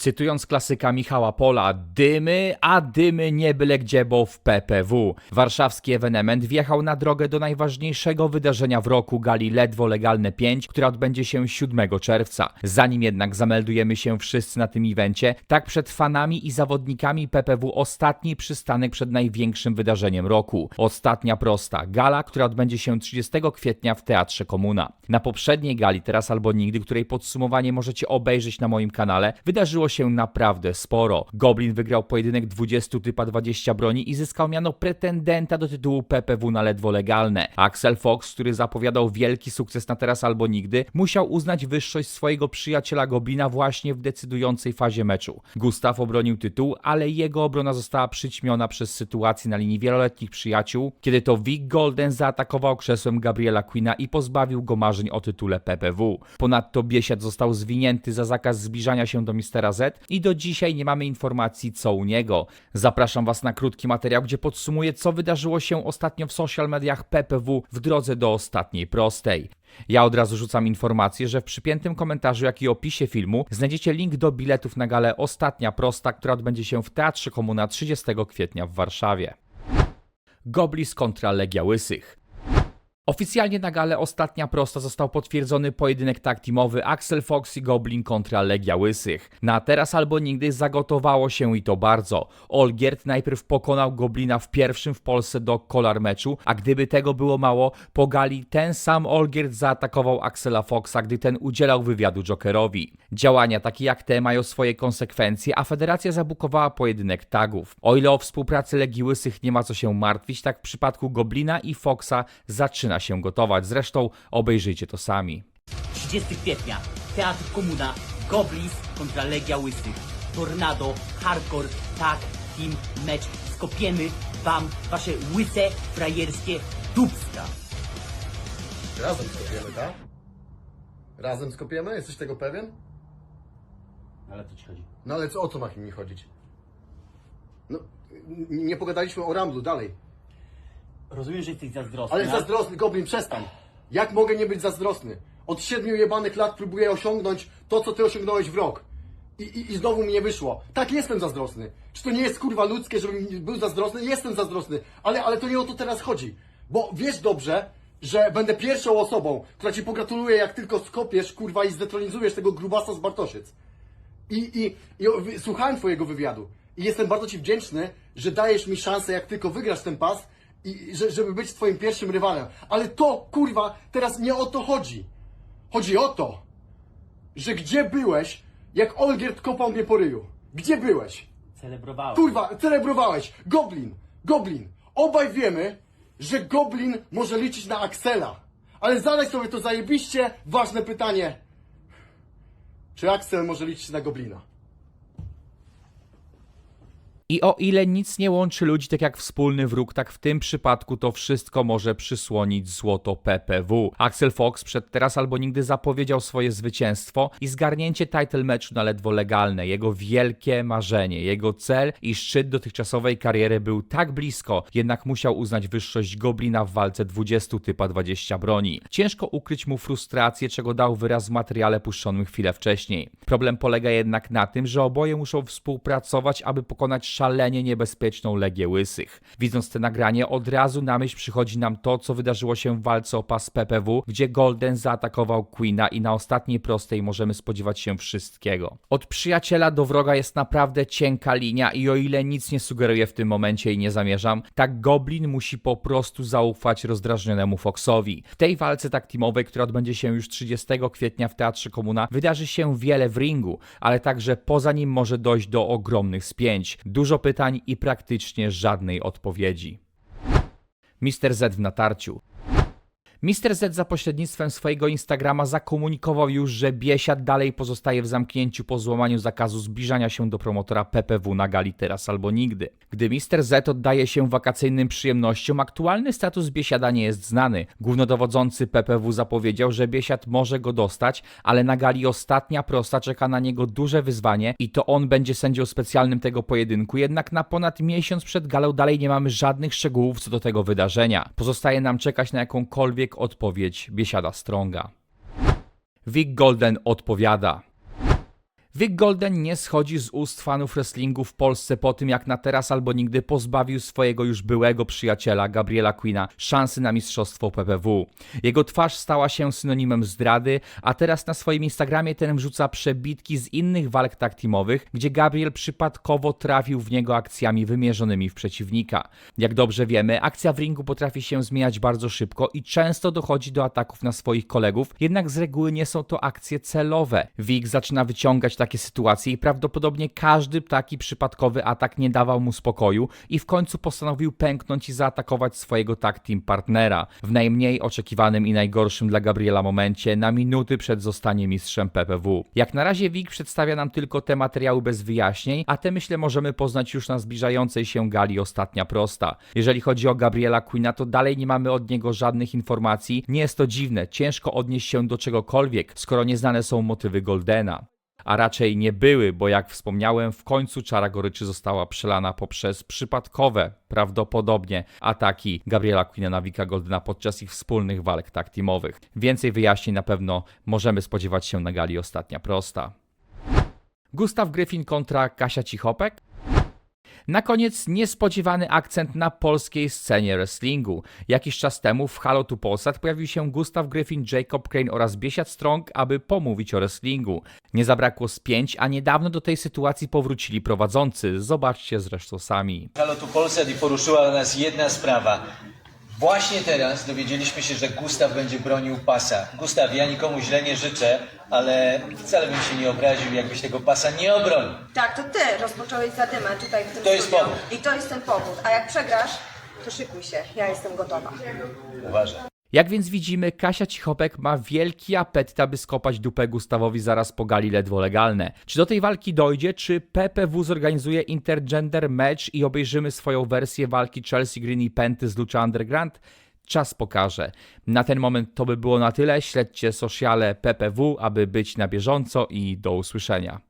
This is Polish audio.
Cytując klasyka Michała Pola, dymy, a dymy nie byle gdzie, bo w PPW. Warszawski ewenement wjechał na drogę do najważniejszego wydarzenia w roku gali Ledwo Legalne 5, która odbędzie się 7 czerwca. Zanim jednak zameldujemy się wszyscy na tym evencie, tak przed fanami i zawodnikami PPW ostatni przystanek przed największym wydarzeniem roku. Ostatnia prosta, gala, która odbędzie się 30 kwietnia w Teatrze Komuna. Na poprzedniej gali Teraz albo Nigdy, której podsumowanie możecie obejrzeć na moim kanale, wydarzyło się naprawdę sporo. Goblin wygrał pojedynek 20 typa 20 broni i zyskał miano pretendenta do tytułu PPW na ledwo legalne. Axel Fox, który zapowiadał wielki sukces na Teraz albo Nigdy, musiał uznać wyższość swojego przyjaciela Goblina właśnie w decydującej fazie meczu. Gustaw obronił tytuł, ale jego obrona została przyćmiona przez sytuację na linii wieloletnich przyjaciół, kiedy to Vic Golden zaatakował krzesłem Gabriela Quina i pozbawił go marzeń o tytule PPW. Ponadto Biesiad został zwinięty za zakaz zbliżania się do Mistera Z i do dzisiaj nie mamy informacji co u niego. Zapraszam Was na krótki materiał, gdzie podsumuję co wydarzyło się ostatnio w social mediach PPW w drodze do ostatniej prostej. Ja od razu rzucam informację, że w przypiętym komentarzu, jak i opisie filmu znajdziecie link do biletów na galę Ostatnia Prosta, która odbędzie się w Teatrze Komuna 30 kwietnia w Warszawie. Goblis kontra Legia Łysych. Oficjalnie na galę ostatnia prosta został potwierdzony pojedynek tag teamowy Axel Fox i Goblin kontra Legia Łysych. Na teraz albo nigdy zagotowało się i to bardzo. Olgierd najpierw pokonał Goblina w pierwszym w Polsce do kolar meczu, a gdyby tego było mało, po gali ten sam Olgierd zaatakował Axela Foxa, gdy ten udzielał wywiadu Jokerowi. Działania takie jak te mają swoje konsekwencje, a federacja zabukowała pojedynek tagów. O ile o współpracy Legii Łysych nie ma co się martwić, tak w przypadku Goblina i Foxa zaczyna się gotować. Zresztą obejrzyjcie to sami. 30 kwietnia, Teatr Komuna, Goblins kontra Legia Łysych, Tornado, Hardcore, Tag, Team, Mecz, skopiemy wam wasze łyse, frajerskie dubska. Razem skopiemy, tak? Razem skopiemy? Jesteś tego pewien? Ale to ci chodzi. No ale co, o co ma mi chodzić? No, n- nie pogadaliśmy o Ramblu dalej. Rozumiem, że jesteś zazdrosny. Ale zazdrosny, Goblin, przestań. Jak mogę nie być zazdrosny? Od siedmiu jebanych lat próbuję osiągnąć to, co ty osiągnąłeś w rok. I, i, I znowu mi nie wyszło. Tak, jestem zazdrosny. Czy to nie jest kurwa ludzkie, żebym był zazdrosny? Jestem zazdrosny. Ale, ale to nie o to teraz chodzi. Bo wiesz dobrze, że będę pierwszą osobą, która ci pogratuluje, jak tylko skopiesz, kurwa, i zdetronizujesz tego grubasa z Bartosiec. I, i, i o- wy- słuchałem Twojego wywiadu i jestem bardzo Ci wdzięczny, że dajesz mi szansę, jak tylko wygrasz ten pas, i, że, żeby być Twoim pierwszym rywalem. Ale to, kurwa, teraz nie o to chodzi. Chodzi o to, że gdzie byłeś, jak Olgierd kopał mnie po ryju? Gdzie byłeś? Celebrowałem. Kurwa, celebrowałeś! Goblin! Goblin! Obaj wiemy, że Goblin może liczyć na Axela. Ale zadaj sobie to zajebiście ważne pytanie. Czy Axel może liczyć na Goblina? I o ile nic nie łączy ludzi tak jak wspólny wróg, tak w tym przypadku to wszystko może przysłonić złoto PPW. Axel Fox przed teraz albo nigdy zapowiedział swoje zwycięstwo i zgarnięcie title meczu na ledwo legalne. Jego wielkie marzenie, jego cel i szczyt dotychczasowej kariery był tak blisko, jednak musiał uznać wyższość Goblina w walce 20 typa 20 broni. Ciężko ukryć mu frustrację, czego dał wyraz w materiale puszczonym chwilę wcześniej. Problem polega jednak na tym, że oboje muszą współpracować, aby pokonać szalenie niebezpieczną Legię Łysych. Widząc te nagranie, od razu na myśl przychodzi nam to, co wydarzyło się w walce o pas PPW, gdzie Golden zaatakował Queena i na ostatniej prostej możemy spodziewać się wszystkiego. Od przyjaciela do wroga jest naprawdę cienka linia i o ile nic nie sugeruję w tym momencie i nie zamierzam, tak Goblin musi po prostu zaufać rozdrażnionemu Foxowi. W tej walce tak teamowej, która odbędzie się już 30 kwietnia w Teatrze Komuna, wydarzy się wiele w ringu, ale także poza nim może dojść do ogromnych spięć. Dużo pytań i praktycznie żadnej odpowiedzi. Mister Z w natarciu. Mister Z za pośrednictwem swojego Instagrama zakomunikował już, że Biesiad dalej pozostaje w zamknięciu po złamaniu zakazu zbliżania się do promotora PPW na gali teraz albo nigdy. Gdy Mister Z oddaje się wakacyjnym przyjemnościom, aktualny status Biesiada nie jest znany. Głównodowodzący PPW zapowiedział, że Biesiad może go dostać, ale na gali ostatnia prosta czeka na niego duże wyzwanie i to on będzie sędzią specjalnym tego pojedynku, jednak na ponad miesiąc przed galą dalej nie mamy żadnych szczegółów co do tego wydarzenia. Pozostaje nam czekać na jakąkolwiek odpowiedź Biesiada Stronga. Vic Golden odpowiada. Vic Golden nie schodzi z ust fanów wrestlingu w Polsce po tym, jak na teraz albo nigdy pozbawił swojego już byłego przyjaciela Gabriela Quina szansy na mistrzostwo PPW. Jego twarz stała się synonimem zdrady, a teraz na swoim Instagramie ten wrzuca przebitki z innych walk tag teamowych, gdzie Gabriel przypadkowo trafił w niego akcjami wymierzonymi w przeciwnika. Jak dobrze wiemy, akcja w ringu potrafi się zmieniać bardzo szybko i często dochodzi do ataków na swoich kolegów, jednak z reguły nie są to akcje celowe. Vic zaczyna wyciągać takie sytuacje i prawdopodobnie każdy taki przypadkowy atak nie dawał mu spokoju i w końcu postanowił pęknąć i zaatakować swojego tag team partnera w najmniej oczekiwanym i najgorszym dla Gabriela momencie na minuty przed zostaniem mistrzem PPW. Jak na razie Vic przedstawia nam tylko te materiały bez wyjaśnień, a te myślę możemy poznać już na zbliżającej się gali ostatnia prosta. Jeżeli chodzi o Gabriela Quina, to dalej nie mamy od niego żadnych informacji. Nie jest to dziwne, ciężko odnieść się do czegokolwiek, skoro nieznane są motywy Goldena. A raczej nie były, bo jak wspomniałem, w końcu czara goryczy została przelana poprzez przypadkowe, prawdopodobnie, ataki Gabriela Quina na Vika Goldena podczas ich wspólnych walk tag teamowych. Więcej wyjaśnień na pewno możemy spodziewać się na gali ostatnia prosta. Gustaw Gryfin kontra Kasia Cichopek? Na koniec niespodziewany akcent na polskiej scenie wrestlingu. Jakiś czas temu w Halo tu Polsat pojawił się Gustaw Gryfin, Jacob Crane oraz Biesiad Strong, aby pomówić o wrestlingu. Nie zabrakło spięć, a niedawno do tej sytuacji powrócili prowadzący. Zobaczcie zresztą sami. Halo tu Polsat i poruszyła nas jedna sprawa. Właśnie teraz dowiedzieliśmy się, że Gustaw będzie bronił pasa. Gustaw, ja nikomu źle nie życzę, ale wcale bym się nie obraził, jakbyś tego pasa nie obronił. Tak, to ty rozpocząłeś zadymę tutaj w tym To jest studiu. powód. I to jest ten powód. A jak przegrasz, to szykuj się. Ja jestem gotowa. Uważaj. Jak więc widzimy, Kasia Cichopek ma wielki apetyt, aby skopać dupę Gustawowi zaraz po gali ledwo legalne. Czy do tej walki dojdzie, czy PPW zorganizuje intergender match i obejrzymy swoją wersję walki Chelsea Green i Penty z Lucha Underground? Czas pokaże. Na ten moment to by było na tyle. Śledźcie sociale PPW, aby być na bieżąco i do usłyszenia.